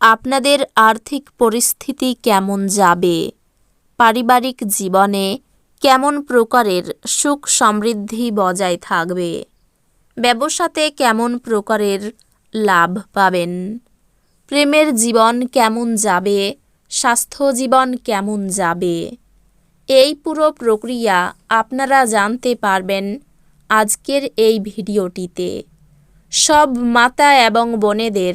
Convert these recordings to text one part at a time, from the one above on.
আপনাদের আর্থিক পরিস্থিতি কেমন যাবে? পারিবারিক জীবনে কেমন প্রকারের সুখ সমৃদ্ধি বজায় থাকবে? ব্যবসাতে কেমন প্রকারের লাভ পাবেন? প্রেমের জীবন কেমন যাবে? স্বাস্থ্য জীবন কেমন যাবে? এই পুরো প্রক্রিয়া আপনারা জানতে পারবেন আজকের এই ভিডিওটিতে। সব মাতা এবং বোনেদের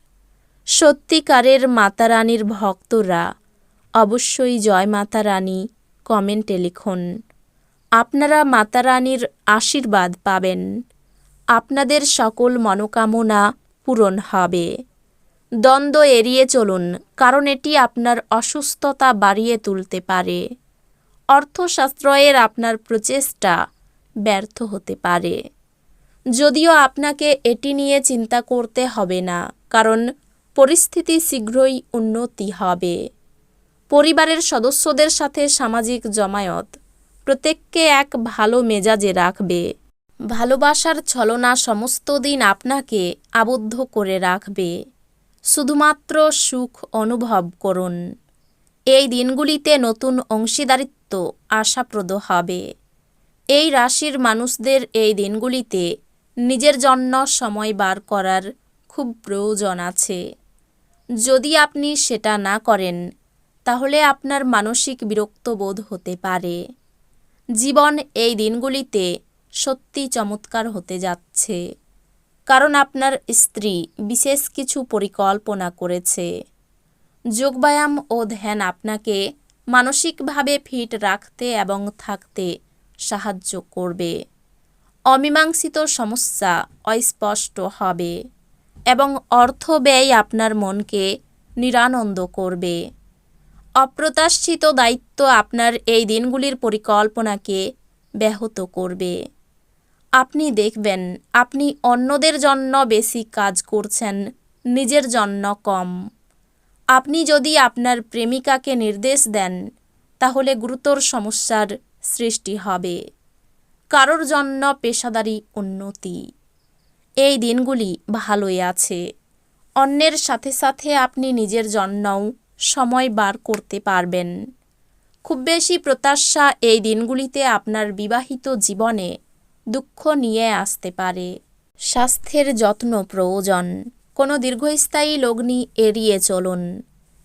সত্যিকারের মাতারানীর ভক্তরা অবশ্যই জয় মাতারানী কমেন্টে লিখুন। আপনারা মাতারানীর আশীর্বাদ পাবেন। আপনাদের সকল মনোকামনা পূরণ হবে। দ্বন্দ্ব এড়িয়ে চলুন, কারণ এটি আপনার অসুস্থতা বাড়িয়ে তুলতে পারে। অর্থশাস্ত্রের আপনার প্রচেষ্টা ব্যর্থ হতে পারে। যদিও আপনাকে এটি নিয়ে চিন্তা করতে হবে না, কারণ পরিস্থিতি শীঘ্রই উন্নতি হবে। পরিবারের সদস্যদের সাথে সামাজিক জমায়েত। প্রত্যেককে এক ভালো মেজাজে রাখবে। ভালোবাসার ছলনা সমস্ত দিন আপনাকে আবদ্ধ করে রাখবে। শুধুমাত্র সুখ অনুভব করুন। এই দিনগুলিতে নতুন অংশীদারিত্ব আশাপ্রদ হবে। এই রাশির মানুষদের এই দিনগুলিতে নিজের জন্য সময় বার করার খুব প্রয়োজন আছে। যদি আপনি সেটা না করেন, তাহলে আপনার মানসিক বিরক্ত বোধ হতে পারে। জীবন এই দিনগুলিতে সত্যি চমৎকার হতে যাচ্ছে। কারণ আপনার স্ত্রী বিশেষ কিছু পরিকল্পনা করেছে। যোগব্যায়াম ও ধ্যান আপনাকে মানসিকভাবে ফিট রাখতে এবং থাকতে সাহায্য করবে। অমীমাংসিত সমস্যা অস্পষ্ট হবে। এবং অর্থ ব্যয় আপনার মনকে নিরানন্দ করবে। অপ্রত্যাশিত দায়িত্ব আপনার এই দিনগুলির পরিকল্পনাকে ব্যাহত করবে। আপনি দেখবেন, আপনি অন্যদের জন্য বেশি কাজ করছেন, নিজের জন্য কম। আপনি যদি আপনার প্রেমিকাকে নির্দেশ দেন, তাহলে গুরুতর সমস্যার সৃষ্টি হবে। কারোর জন্য পেশাদারি উন্নতি। এই দিনগুলি ভালোই আছে। অন্যের সাথে সাথে আপনি নিজের জন্যও সময় বার করতে পারবেন। খুব বেশি প্রত্যাশা এই দিনগুলিতে আপনার বিবাহিত জীবনে দুঃখ নিয়ে আসতে পারে। স্বাস্থ্যের যত্ন প্রয়োজন। কোনো দীর্ঘস্থায়ী লগ্নি এড়িয়ে চলুন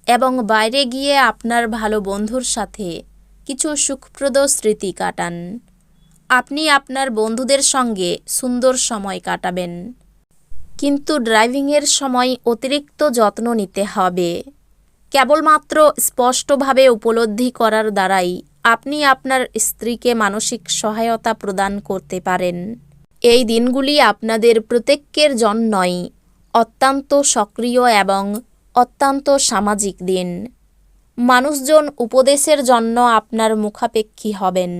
এবং বাইরে গিয়ে আপনার ভালো বন্ধুর সাথে কিছু সুখপ্রদ স্মৃতি কাটান। আপনি আপনার বন্ধুদের সঙ্গে সুন্দর সময় কাটাবেন। কিন্তু ড্রাইভিংয়ের সময় অতিরিক্ত যত্ন নিতে হবে। কেবলমাত্র স্পষ্টভাবে উপলব্ধি করার দ্বারাই আপনি আপনার স্ত্রীকে মানসিক সহায়তা প্রদান করতে পারেন। এই দিনগুলি আপনাদের প্রত্যেকের জন্যই অত্যন্ত সক্রিয় এবং অত্যন্ত সামাজিক দিন। মানুষজন উপদেশের জন্য আপনার মুখাপেক্ষী হবেন।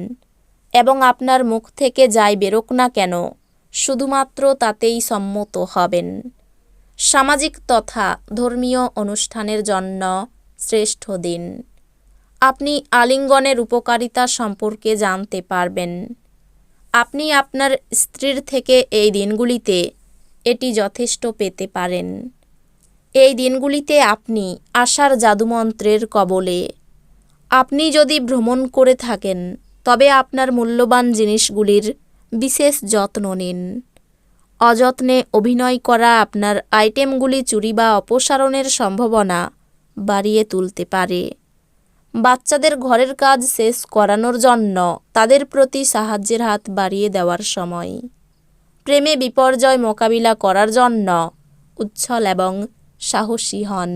এবং আপনার মুখ থেকে যাই বেরোক না কেন, শুধুমাত্র তাতেই সম্মত হবেন। সামাজিক তথা ধর্মীয় অনুষ্ঠানের জন্য শ্রেষ্ঠ দিন। আপনি আলিঙ্গনের উপকারিতা সম্পর্কে জানতে পারবেন। আপনি আপনার স্ত্রীর থেকে এই দিনগুলিতে এটি যথেষ্ট পেতে পারেন। এই দিনগুলিতে আপনি আশার জাদুমন্ত্রের কবলে। আপনি যদি ভ্রমণ করে থাকেন তবে আপনার মূল্যবান জিনিসগুলির বিশেষ যত্ন নিন। অযত্নে অভিনয় করা আপনার আইটেমগুলি চুরি বা অপসারণের সম্ভাবনা বাড়িয়ে তুলতে পারে। বাচ্চাদের ঘরের কাজ শেষ করানোর জন্য তাদের প্রতি সাহায্যের হাত বাড়িয়ে দেওয়ার সময়। প্রেমে বিপর্যয় মোকাবিলা করার জন্য উচ্ছল এবং সাহসী হন।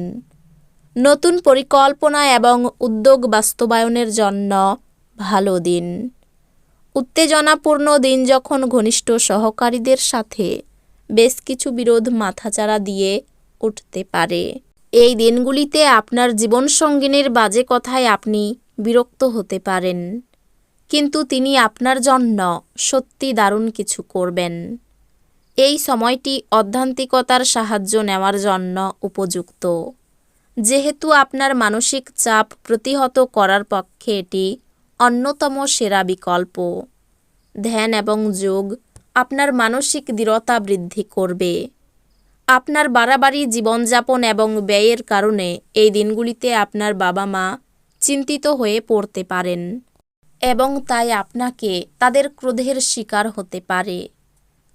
নতুন পরিকল্পনা এবং উদ্যোগ বাস্তবায়নের জন্য ভালো দিন। উত্তেজনাপূর্ণ দিন যখন ঘনিষ্ঠ সহকারীদের সাথে বেশ কিছু বিরোধ মাথাচাড়া দিয়ে উঠতে পারে। এই দিনগুলিতে আপনার জীবনসঙ্গিনীর বাজে কথায় আপনি বিরক্ত হতে পারেন। কিন্তু তিনি আপনার জন্য সত্যি দারুণ কিছু করবেন। এই সময়টি অধ্যান্তিকতার সাহায্য নেওয়ার জন্য উপযুক্ত। যেহেতু আপনার মানসিক চাপ প্রতিহত করার পক্ষে এটি অন্যতম সেরা বিকল্প। ধ্যান এবং যোগ আপনার মানসিক দৃঢ়তা বৃদ্ধি করবে। আপনার বাড়াবাড়ি, জীবনযাপন এবং ব্যয়ের কারণে এই দিনগুলিতে আপনার বাবা মা চিন্তিত হয়ে পড়তে পারেন এবং তাই আপনাকে তাদের ক্রোধের শিকার হতে পারে।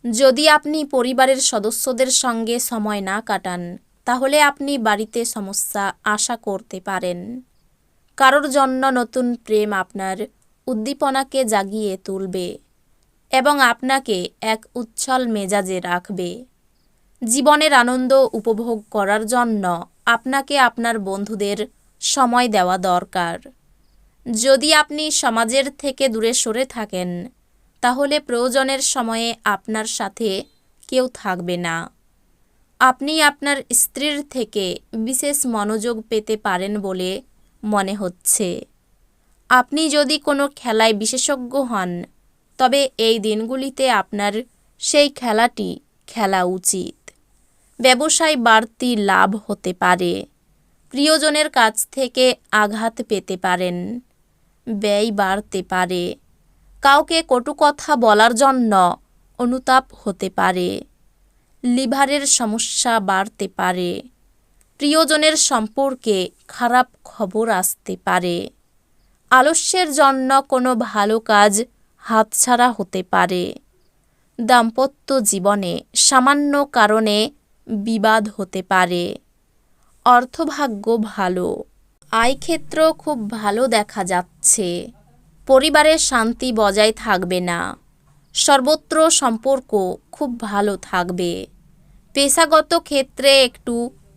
যদি আপনি পরিবারের সদস্যদের সঙ্গে সময় না কাটান, তাহলে আপনি বাড়িতে সমস্যা আশা করতে পারেন। কারোর জন্য নতুন প্রেম আপনার উদ্দীপনাকে জাগিয়ে তুলবে এবং আপনাকে এক উচ্ছল মেজাজে রাখবে। জীবনের আনন্দ উপভোগ করার জন্য আপনাকে আপনার বন্ধুদের সময় দেওয়া দরকার। যদি আপনি সমাজের থেকে দূরে সরে থাকেন, তাহলে প্রয়োজনের সময়ে আপনার সাথে কেউ থাকবে না। আপনি আপনার স্ত্রীর থেকে বিশেষ মনোযোগ পেতে পারেন বলে মনে হচ্ছে। আপনি যদি কোনো খেলায় বিশেষজ্ঞ হন, তবে এই দিনগুলিতে আপনার সেই খেলাটি খেলা উচিত। ব্যবসায় বাড়তি লাভ হতে পারে। প্রিয়জনের কাছ থেকে আঘাত পেতে পারেন। ব্যয় বাড়তে পারে। কাউকে কটু কথা বলার জন্য অনুতাপ হতে পারে। লিভারের সমস্যা বাড়তে পারে। প্রিয়জনের সম্পর্কে খারাপ খবর আসতে পারে। আলস্যের জন্য কোনো ভালো কাজ হাতছাড়া হতে পারে। দাম্পত্য জীবনে সামান্য কারণে বিবাদ হতে পারে। অর্থভাগ্য ভালো। আয়ক্ষেত্র খুব ভালো দেখা যাচ্ছে। পরিবারের শান্তি বজায় থাকবে না। সর্বত্র সম্পর্ক খুব ভালো থাকবে। পেশাগত ক্ষেত্রে একটু